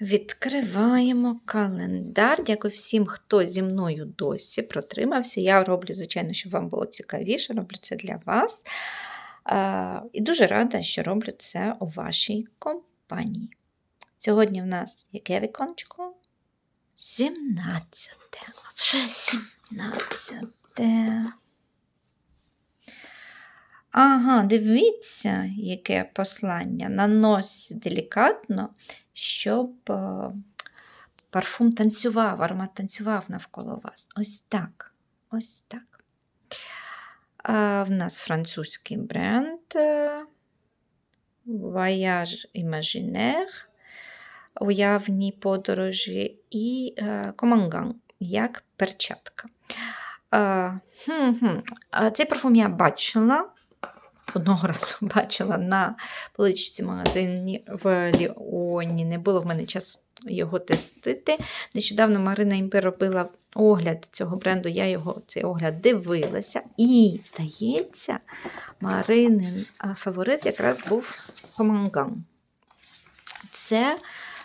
Відкриваємо календар. Дякую всім, хто зі мною досі протримався. Я роблю, звичайно, щоб вам було цікавіше, роблю це для вас. І дуже рада, що роблю це у вашій компанії. Сьогодні в нас яке віконечко? 17. Вже 17. Ага, дивіться, яке послання. Нанось делікатно, щоб е, парфум танцював, аромат танцював навколо вас. Ось так. Ось так. А в нас французький бренд е, Voyage Imaginaire, уявні подорожі і Команган, як перчатка. Е, хм-хм. А Цей парфум я бачила. Одного разу бачила на поличці магазині в Ліоні. Не було в мене часу його тестити. Нещодавно Марина Імпер робила огляд цього бренду, я його цей огляд дивилася. І, здається, Маринин фаворит якраз був Команган. Це,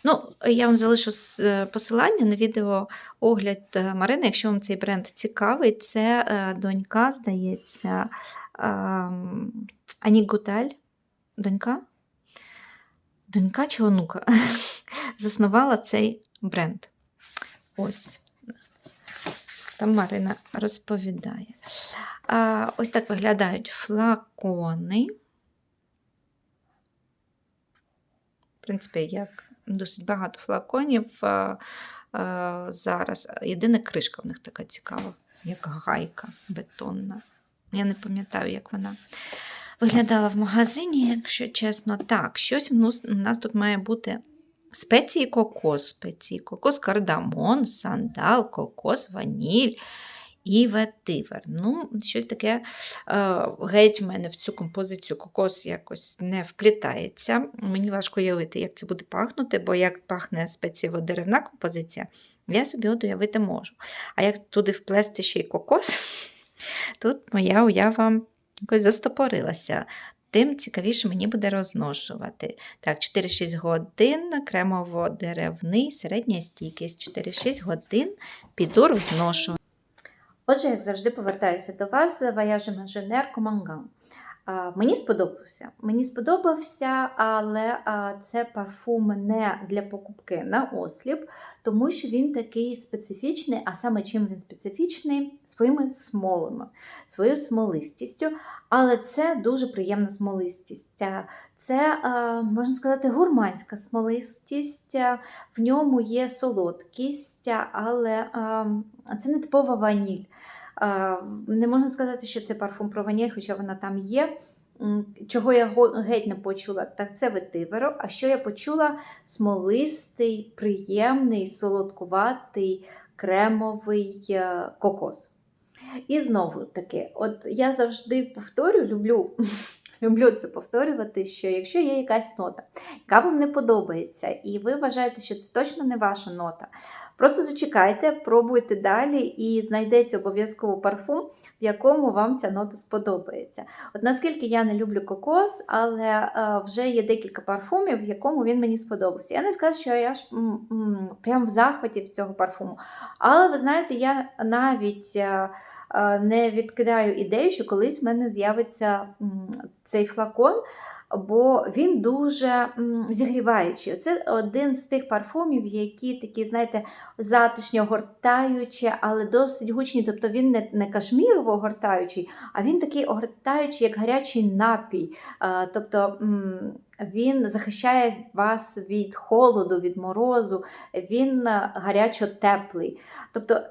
ну, я вам залишу е, посилання на відео огляд е, Марини, якщо вам цей бренд цікавий, це е, донька, здається, Ані Гуталь. Донька? Донька чи онука? Заснувала цей бренд. Ось. Там Марина розповідає. Ось так виглядають флакони. В принципі, як досить багато флаконів зараз. Єдина кришка в них така цікава, як гайка бетонна. Я не пам'ятаю, як вона виглядала в магазині, якщо чесно. Так, щось у нас тут має бути спеції кокос, спеції кокос, кардамон, сандал, кокос, ваніль і ветивер. Ну, щось таке е, геть в мене в цю композицію кокос якось не вплітається. Мені важко уявити, як це буде пахнути, бо як пахне спецієво деревна композиція, я собі от уявити можу. А як туди вплести ще й кокос, тут моя уява якось застопорилася. Тим цікавіше мені буде розношувати. Так, 4-6 годин, кремово-деревний, середня стійкість. 4-6 годин піду розношу. Отже, як завжди, повертаюся до вас, Voyage інженер Команган. Мені сподобався. Мені сподобався, але це парфум не для покупки на осліп, тому що він такий специфічний, а саме чим він специфічний своїми смолами, своєю смолистістю. Але це дуже приємна смолистість. Це, можна сказати, гурманська смолистість. В ньому є солодкість, але це не типова ваніль. Не можна сказати, що це парфум про хоча вона там є. Чого я геть не почула, так це ветиверо. А що я почула? Смолистий, приємний, солодкуватий, кремовий е, кокос. І знову таки, от я завжди повторю, люблю, люблю це повторювати, що якщо є якась нота, яка вам не подобається, і ви вважаєте, що це точно не ваша нота, просто зачекайте, пробуйте далі і знайдеться обов'язково парфум, в якому вам ця нота сподобається. От наскільки я не люблю кокос, але е, вже є декілька парфумів, в якому він мені сподобався. Я не скажу, що я ж прям в захваті від цього парфуму. Але ви знаєте, я навіть. Е, Не відкидаю ідею, що колись в мене з'явиться цей флакон, бо він дуже зігріваючий. Це один з тих парфумів, які такі, знаєте, затишні, огортаючі, але досить гучні. Тобто він не, не кашмірово огортаючий, а він такий огортаючий, як гарячий напій. Е, Тобто він захищає вас від холоду, від морозу, він е, гарячо-теплий. Тобто, м,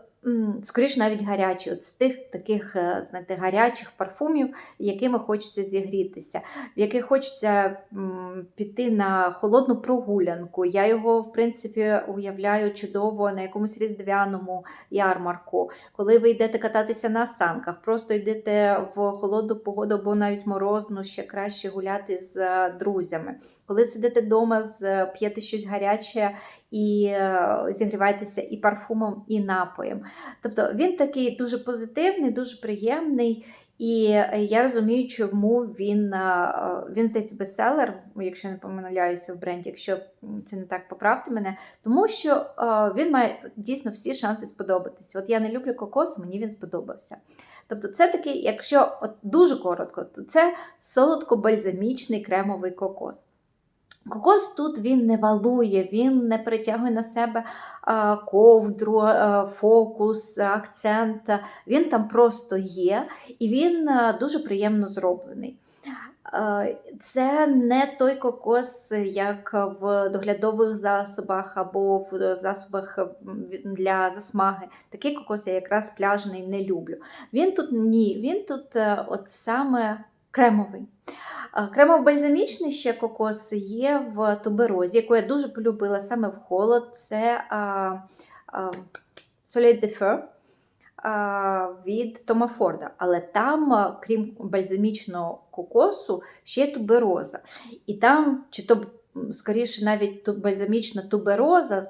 скоріш навіть гарячий, от з тих таких е, знаєте, гарячих парфумів, якими хочеться зігрітися, в яких хочеться піти на холодну прогулянку. Я його, в принципі, уявляю чудово на якомусь різдвяному ярмарку, коли ви йдете кататися на санках, просто йдете в холодну погоду або навіть морозну, ще краще гуляти з е, друзями. Коли сидите вдома, п'єте щось гаряче і е, зігріваєтеся і парфумом, і напоєм. Тобто він такий дуже позитивний, дуже приємний. І е, я розумію, чому він, е, він здається, бестселер, якщо я не помиляюся в бренді, якщо це не так, поправте мене, тому що е, він має дійсно всі шанси сподобатися. От я не люблю кокос, мені він сподобався. Тобто, це такий, якщо от дуже коротко, то це солодко-бальзамічний кремовий кокос. Кокос тут він не валує, він не притягує на себе ковдру, фокус, акцент. Він там просто є, і він дуже приємно зроблений. Це не той кокос, як в доглядових засобах або в засобах для засмаги. Такий кокос я якраз пляжний не люблю. Він тут ні, він тут е, от саме кремовий. А, Кремово-бальзамічний ще кокос є в туберозі, яку я дуже полюбила саме в холод. Це а, а, Soleil de Feu від Тома Форда. Але там, крім бальзамічного кокосу, ще є тубероза. І там, чи то скоріше навіть бальзамічна тубероза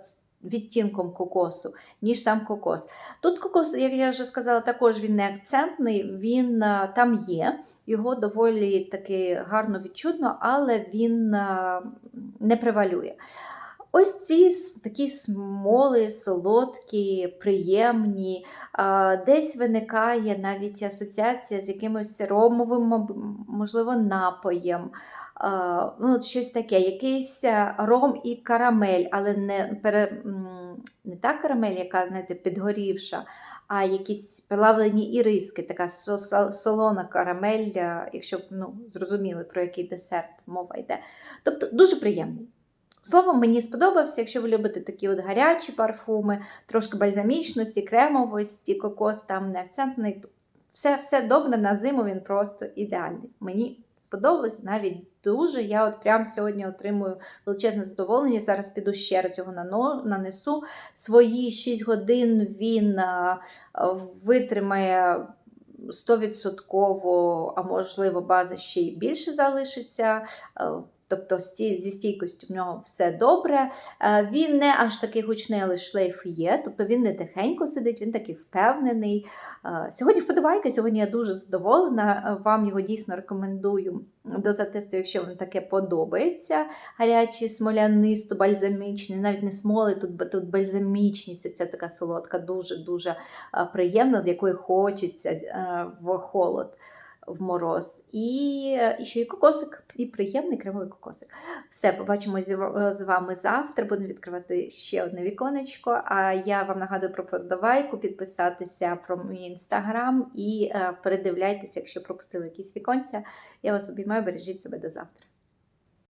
відтінком кокосу, ніж сам кокос. Тут кокос, як я вже сказала, також він не акцентний, він а, там є. Його доволі таки гарно відчутно, але він а, не превалює. Ось ці такі смоли, солодкі, приємні. а, Десь виникає навіть асоціація з якимось ромовим, можливо, напоєм. А, Ну, щось таке, якийсь ром і карамель, але не, пере, не та карамель, яка, знаєте, підгорівша, а якісь плавлені іриски, така со- со- солона карамель, якщо б ну, зрозуміли, про який десерт мова йде. Тобто дуже приємний. Словом, мені сподобався, якщо ви любите такі от гарячі парфуми, трошки бальзамічності, кремовості, кокос там не акцентний. Все, все добре, на зиму він просто ідеальний. Мені сподобалось навіть дуже. Я от прямо сьогодні отримую величезне задоволення. Зараз піду ще раз його нанесу. Свої 6 годин він витримає 100%, а можливо, база ще й більше залишиться. Тобто зі стійкістю в нього все добре. Е, Він не аж такий гучний, але шлейф є. Тобто він не тихенько сидить, він такий впевнений. Е, Сьогодні вподобайка, сьогодні я дуже задоволена. Е, Вам його дійсно рекомендую до затесту, якщо вам таке подобається. Гарячий, смолянисто, бальзамічний, навіть не смоли, тут, тут бальзамічність, оця така солодка, дуже-дуже приємна, до якої хочеться в холод. В мороз, і, і ще й кокосик, і приємний кремовий кокосик. Все, побачимось з вами завтра. Будемо відкривати ще одне віконечко. А я вам нагадую про подавайку, підписатися про мій інстаграм і е, передивляйтеся, якщо пропустили якісь віконця. Я вас обіймаю, бережіть себе до завтра.